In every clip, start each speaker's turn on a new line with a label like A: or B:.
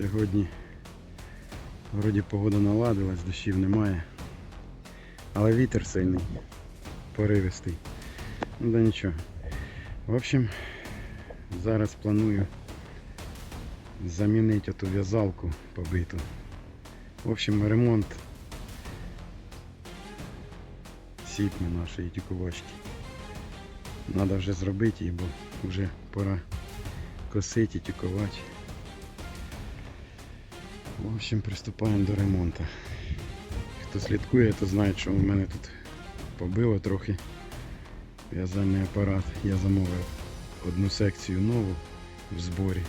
A: Сьогодні вроді погода наладилась, дощів немає. Але вітер сильний, поривистий. Ну да нічого. В общем, зараз планую замінити оту в'язалку побиту. В общем, ремонт сіпни нашої тюкувачки. Надо вже зробити бо вже пора косити тюкувати. В общем, приступаємо до ремонту. Хто слідкує, то знає, що у мене тут побило трохи в'язальний апарат. Я замовив одну секцію нову в зборі.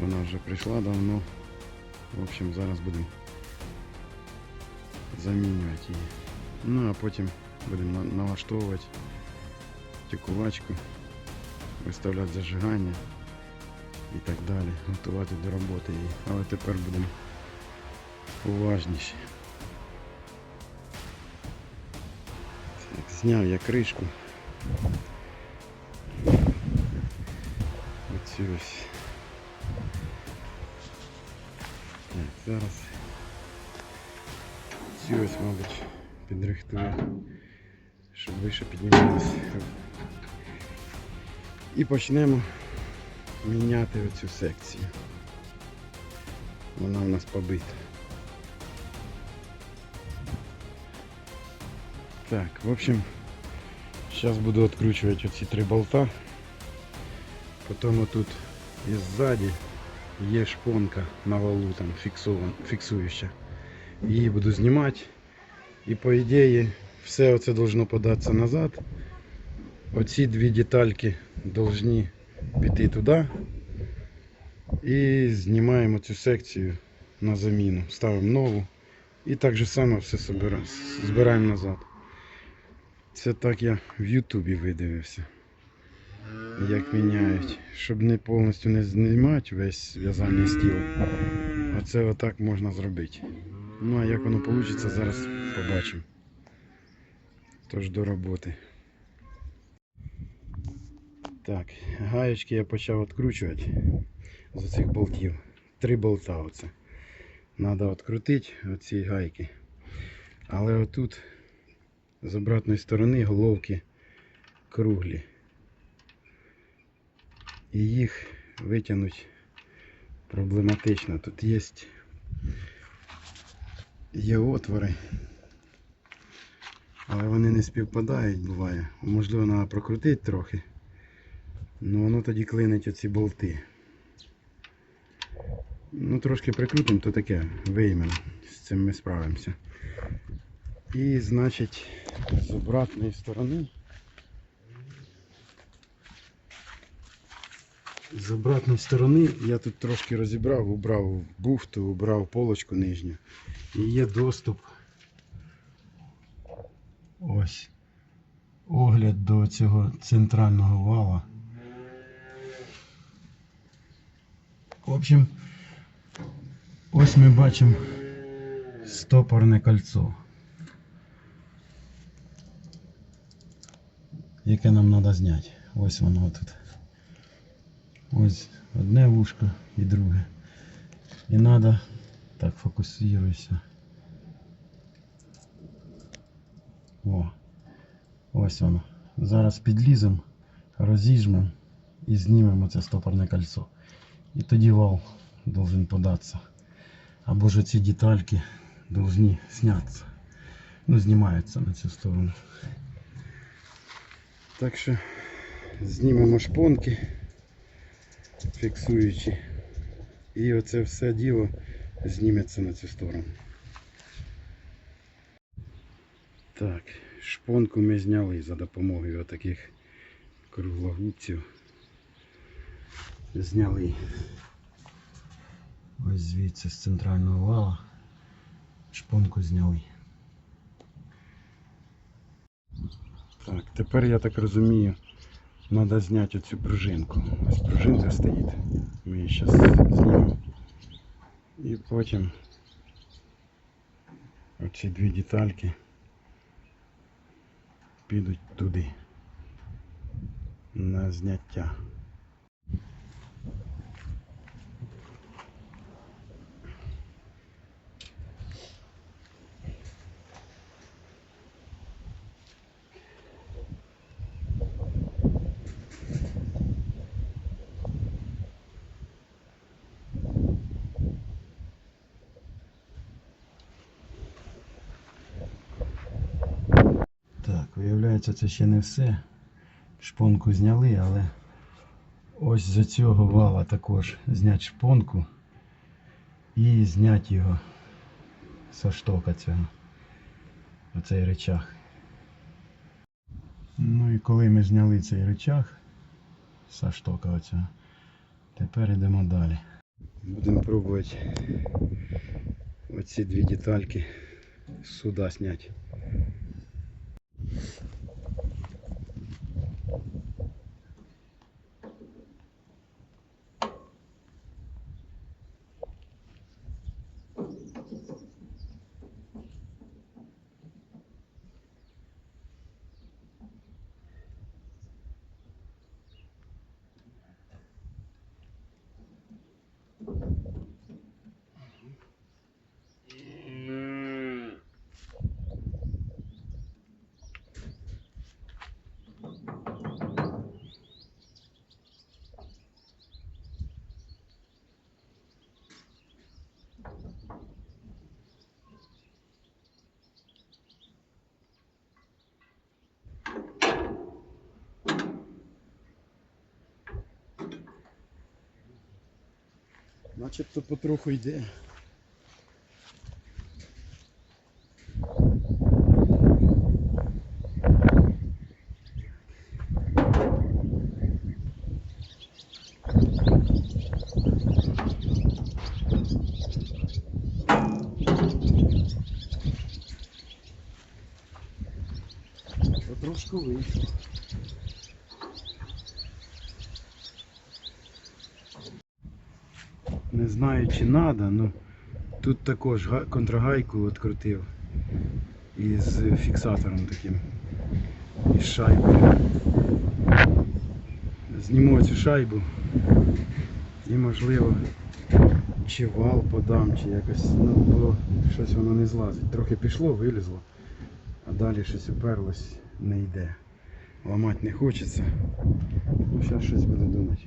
A: Вона вже прийшла давно. В общем, зараз будемо замінювати її. Ну а потім будемо налаштовувати тюкувачку, виставляти зажигання і так далі, готувати до роботи її. Але тепер будемо уважніші. Зняв я кришку. Оцю ось. Так, зараз цю ось, мабуть, підрихтую, щоб вище піднімалося. І почнемо міняти оцю секцію. Вона в нас побита. Так, в общем, зараз буду відкручувати оці три болта. Потім тут і ззаді є шпонка на валу там фіксован, фіксуюча. Її буду знімати. І по ідеї все оце должно податися назад. Оці дві детальки повинні піти туди. І знімаємо цю секцію на заміну. Ставимо нову. І так же само все збираємо назад. Це так я в Ютубі видивився. Як міняють. Щоб не повністю не знімати весь в'язальний стіл. А це отак можна зробити. Ну а як воно вийде, зараз побачимо. Тож до роботи. Так, гаєчки я почав відкручувати з цих болтів. Три болта оце. Треба відкрутити оці гайки. Але отут з обратної сторони головки круглі. І їх витягнути проблематично. Тут є, є отвори. Але вони не співпадають, буває. Можливо, треба прокрутити трохи. Ну воно тоді клинить оці болти. Ну, трошки прикрутимо, то таке, виймемо. З цим ми справимося. І, значить, з обратної сторони. З обратної сторони я тут трошки розібрав, убрав буфту, убрав полочку нижню. І є доступ. Ось. Огляд до цього центрального вала. В общем, ось ми бачимо стопорне кольцо. Яке нам треба зняти. Ось воно тут. Ось одне вушко і друге. І треба. Так, фокусуюся. О, ось воно. Зараз підліземо, розіжмемо і знімемо це стопорне кольцо. І тоді вал должен податися. Або ж ці детальки должны знятися. Ну, знімаються на цю сторону. Так що знімемо шпонки, фіксуючи. І оце все діло зніметься на цю сторону. Так, шпонку ми зняли за допомогою отаких круглогубців. Зняли ось звідси з центрального вала. Шпонку зняли. Так, тепер я так розумію, треба зняти оцю пружинку. Ось пружинка стоїть. Ми її зараз знімемо. І потім оці дві детальки підуть туди на зняття. Виходить, це ще не все. Шпонку зняли, але ось з цього вала також зняти шпонку і зняти його со штока цього. Оцей речах. Ну і коли ми зняли цей речах со штока оцього, тепер йдемо далі. Будемо пробувати оці дві детальки суда зняти. Начебто потроху йде. Потрошку вийшло. Не знаю чи треба, але тут також контрагайку відкрутив із фіксатором таким. Із шайбою. Зніму цю шайбу і можливо чи вал подам, чи якось, ну, бо щось воно не злазить. Трохи пішло, вилізло, а далі щось уперлось, не йде. Ламати не хочеться. Ну, зараз щось буду думати.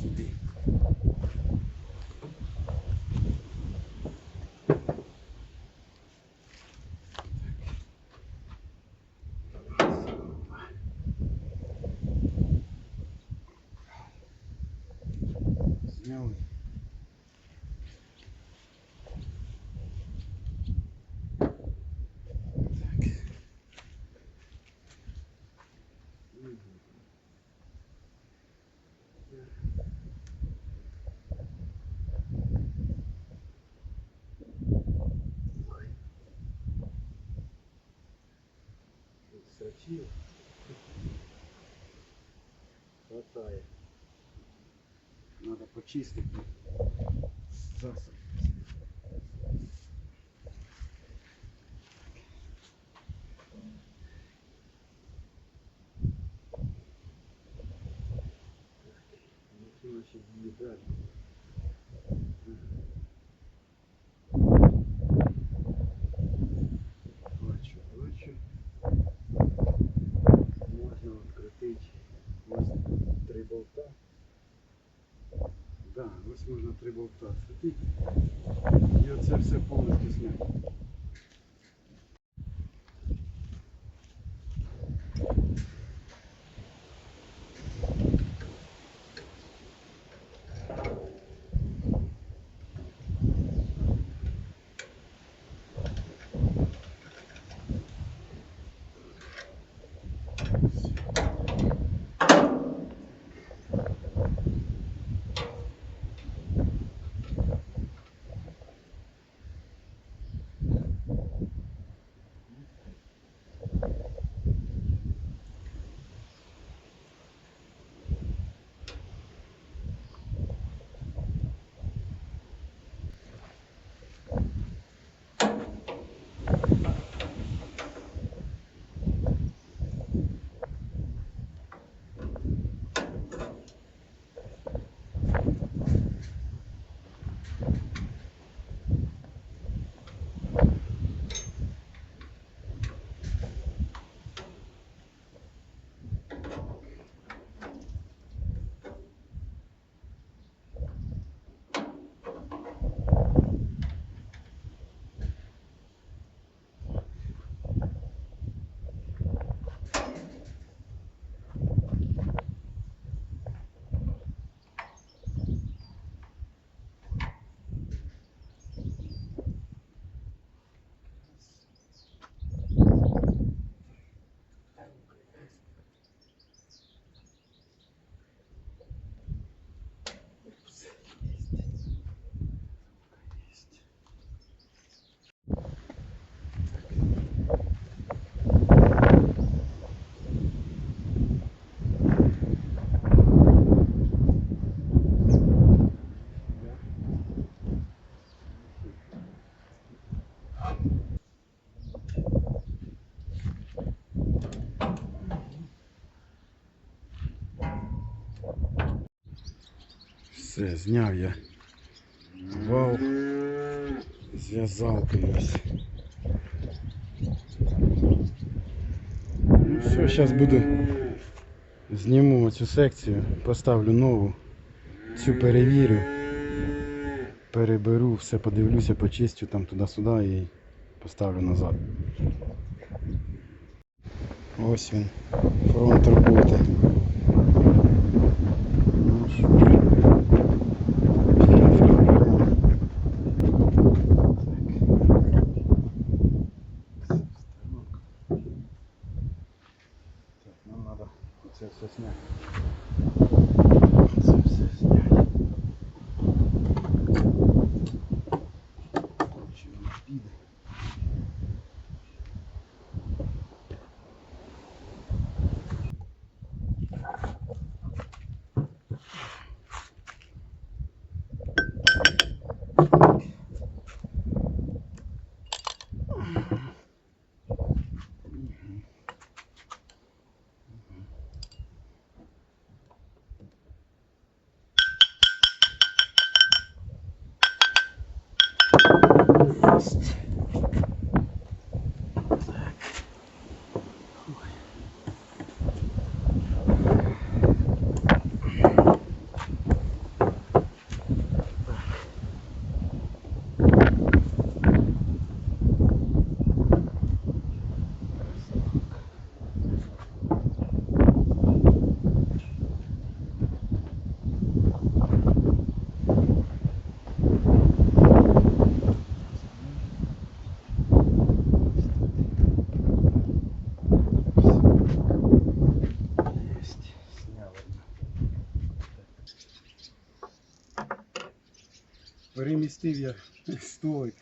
A: Сюди. Зняли. Так. Срачів. Хватає. Надо почистити. Засоб. Ну, ще дві далі. Бачу, бачу. Можна відкрутити ось три болта. Да, ось можна три болта. І оце все повністю зняти. Все, зняв я вал зв'язалкою ось. Ну все, зараз буду зніму цю секцію, поставлю нову, цю перевірю, переберу, все подивлюся, почистю там туди-сюди і поставлю назад. Ось він, фронт роботи. Ну що ж. Зараз розберемо. Так. Так, нам надо це все зняти. Це все зняти. Перемістив я столик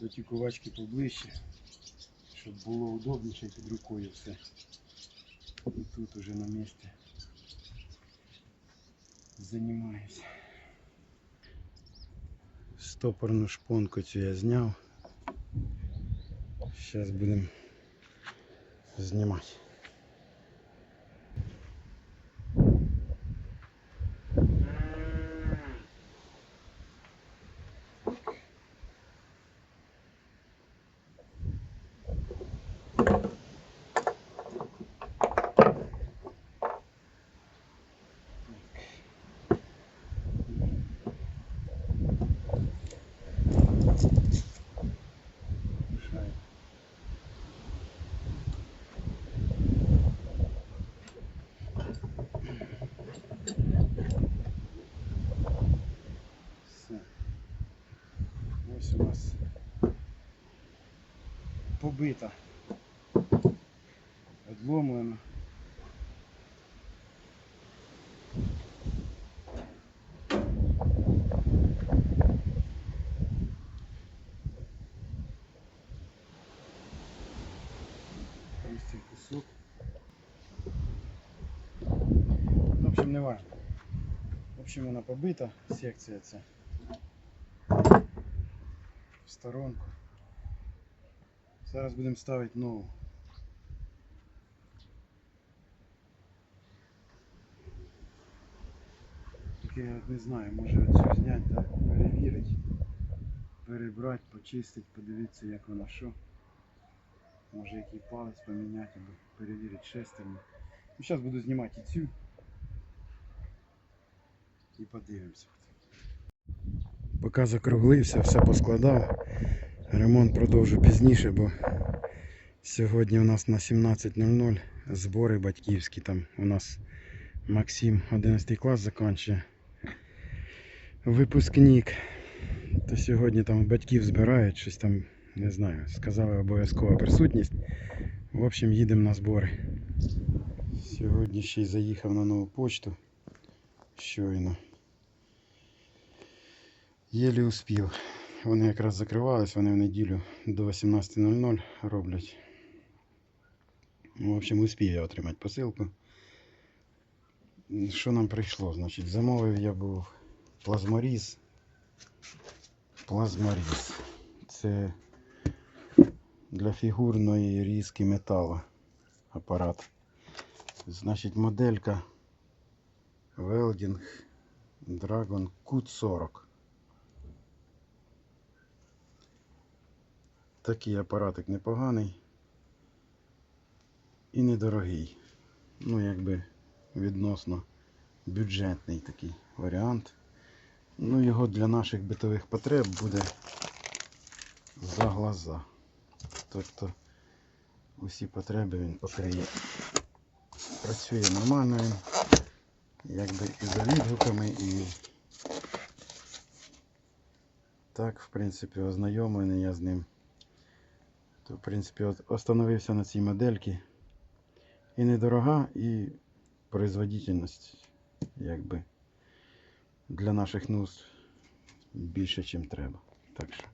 A: до тікувачки поближче, щоб було удобніше під рукою все. І тут уже на місці займаюся. Стопорну шпонку цю я зняв. Зараз будемо знімати. Побита. Одломлено. Ось кусок. В общем, не важно. В общем, вона побита, секція ця. В сторонку. Зараз будемо ставити нову. Тільки я не знаю, може оцю зняти, да? перевірити, перебрати, почистити, подивитися як вона що. Може який палець поміняти або перевірити шестерню. Ну, зараз буду знімати і цю. І подивимося. Поки закруглився, все поскладав. Ремонт продовжу пізніше, бо сьогодні у нас на 17.00 збори батьківські. Там у нас Максим 11 клас закінчує. Випускник. То сьогодні там батьків збирають, щось там, не знаю, сказали обов'язкова присутність. В общем, їдемо на збори. Сьогодні ще й заїхав на нову почту. Щойно. Єлі успів. Вони якраз закривались, вони в неділю до 18.00 роблять. В общем, успів я отримати посилку. Що нам прийшло? Значить, замовив я був плазморіз. Плазморіз. Це для фігурної різки металу апарат. Значить, моделька Велдінг Dragon Cut 40. Такий апаратик непоганий і недорогий. Ну, якби відносно бюджетний такий варіант. Ну, його для наших битових потреб буде за глаза. Тобто усі потреби він покриє. Працює нормально він. Якби і за відгуками, і так, в принципі, ознайомлений я з ним. То, в принципі, остановився на цій модельці. І недорога, і производительність, якби, для наших нужд більше, ніж треба. Так що.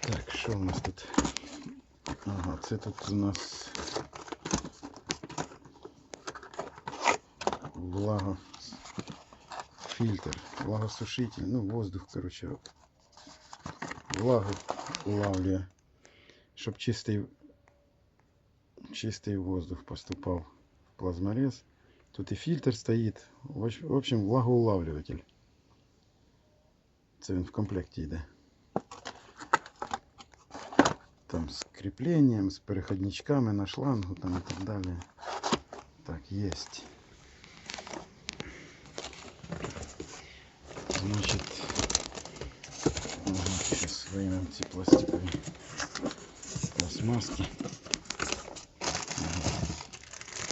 A: Так, що у нас тут? Ага, це тут у нас влага фильтр, влагосушитель, ну воздух, короче, влагу улавлює, щоб чистий, чистий воздух поступав в плазморез. Тут і фільтр стоїть. В общ- в общем, влагоулавлюватель. Це він в комплекті йде. Там з кріпленням, з переходничками на шлангу там і так далі. Так, есть. Значит, ага, сейчас вымем эти пластиковые смазки.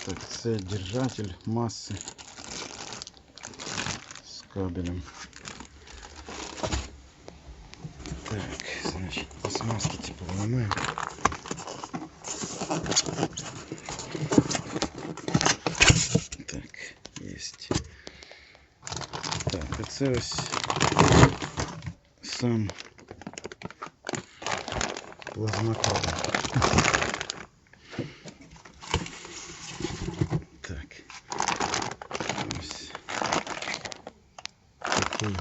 A: Так, Це держатель маси з кабелем. Так, значить, смазки типу вимаємо. Так, єсть. Так, це ось сам плазмат Такий,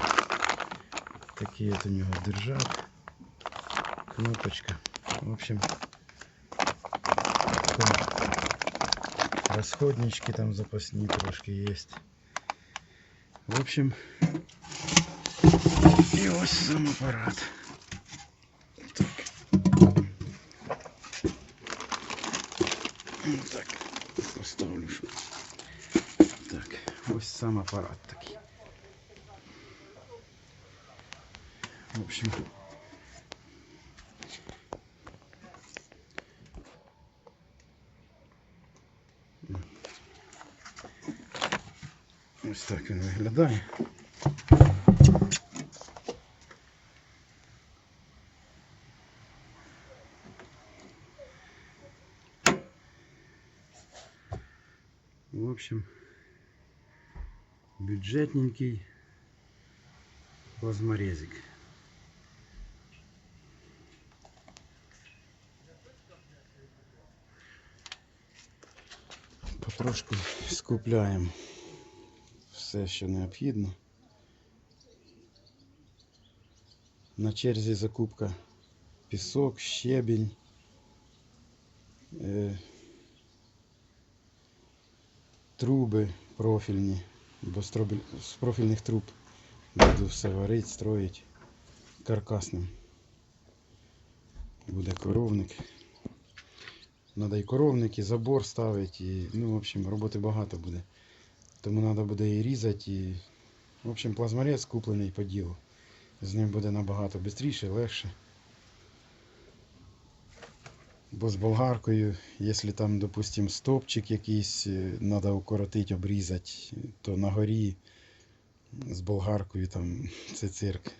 A: такий от у нього держак. Кнопочка. В общем, расходнички там запасні трошки есть. В общем, і ось сам апарат. Так. Так, поставлю. Так, ось сам апарат такий. В общем, ось так він виглядає. В общем, бюджетненький плазморезик. Потрошку скупляємо все, що необхідно. На черзі закупка пісок, щебінь. Е, труби профільні, бо з, профільних труб буду все варити, строїть каркасним. Буде коровник. Надо і коровник, і забор ставити, і, ну, в общем, роботи багато буде. Тому треба буде і різати, і, в общем, плазморець куплений по ділу. З ним буде набагато швидше, легше. Бо з болгаркою, якщо там, допустим, стопчик якийсь треба укоротити, обрізати, то на горі з болгаркою там це цирк.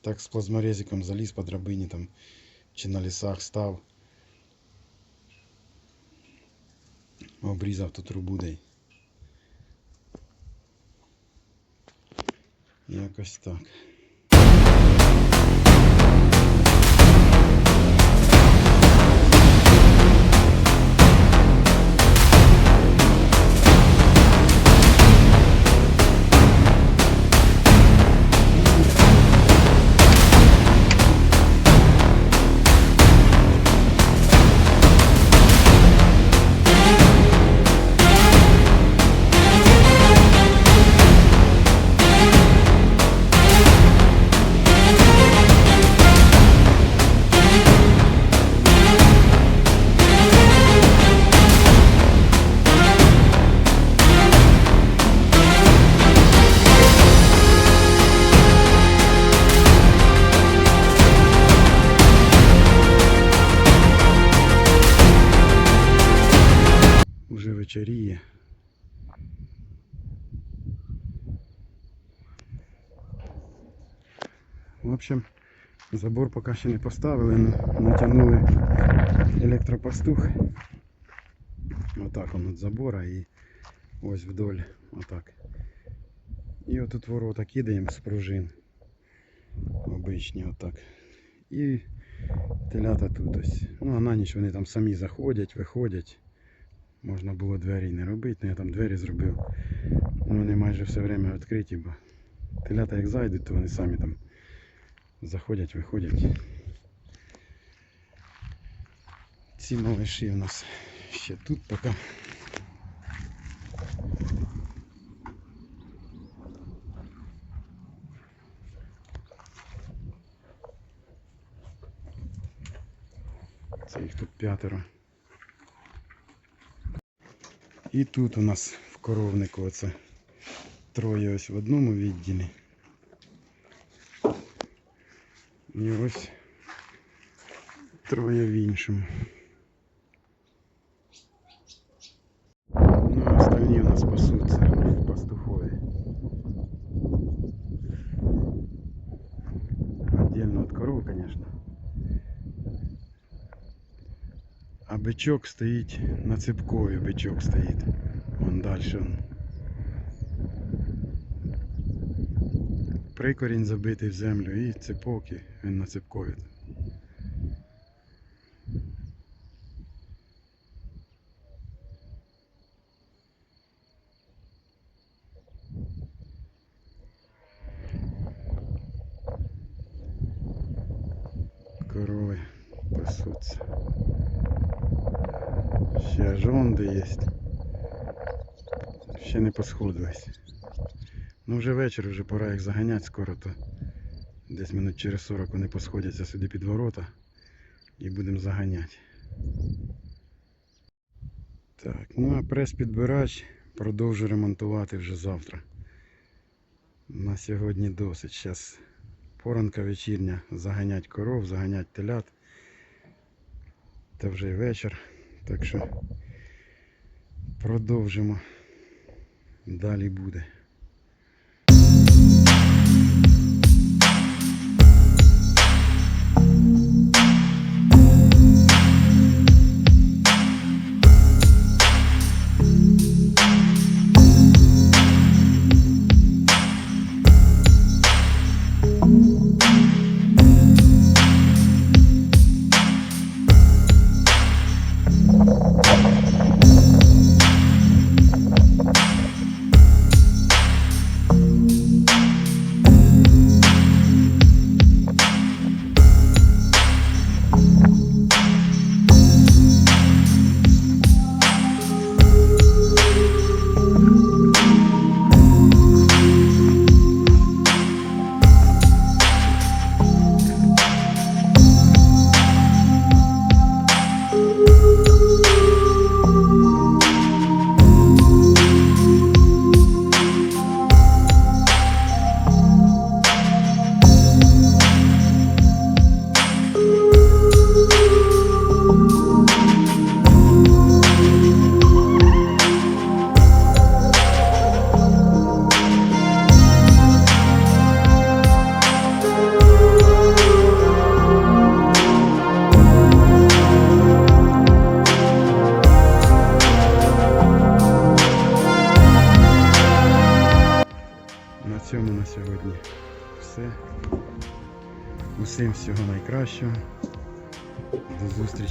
A: Так з плазморезиком заліз по драбині там, чи на лісах став. Обрізав ту трубу дай. Якось так. Забор поки ще не поставили, но натягнули електропастух. Отак он від забора і ось вдоль. Отак. І отут ворота кидаємо з пружин. Обичні отак. І телята тут ось. Ну а на ніч вони там самі заходять, виходять. Можна було двері не робити, але я там двері зробив. Ну, вони майже все время відкриті, бо телята як зайдуть, то вони самі там заходять, виходять. Ці малиші у нас ще тут поки. Це їх тут п'ятеро. І тут у нас в коровнику оце троє ось в одному відділі. І ось троє в іншому. Ну, а остальні у нас пасуться в пастухові. Отдельно від коров, конечно. А бичок стоїть на цепкові, бичок стоїть. Вон далі. Прикорінь забитий в землю і цепок, він на цепкові. Корови пасуться. Ще жонди є. Ще не посходились. Ну вже вечір, вже пора їх заганяти скоро, то десь минут через 40 вони посходяться сюди під ворота і будемо заганяти. Так, ну а прес-підбирач продовжу ремонтувати вже завтра. На сьогодні досить. Зараз поранка вечірня, заганять коров, заганять телят. Та вже й вечір. Так що продовжимо. Далі буде.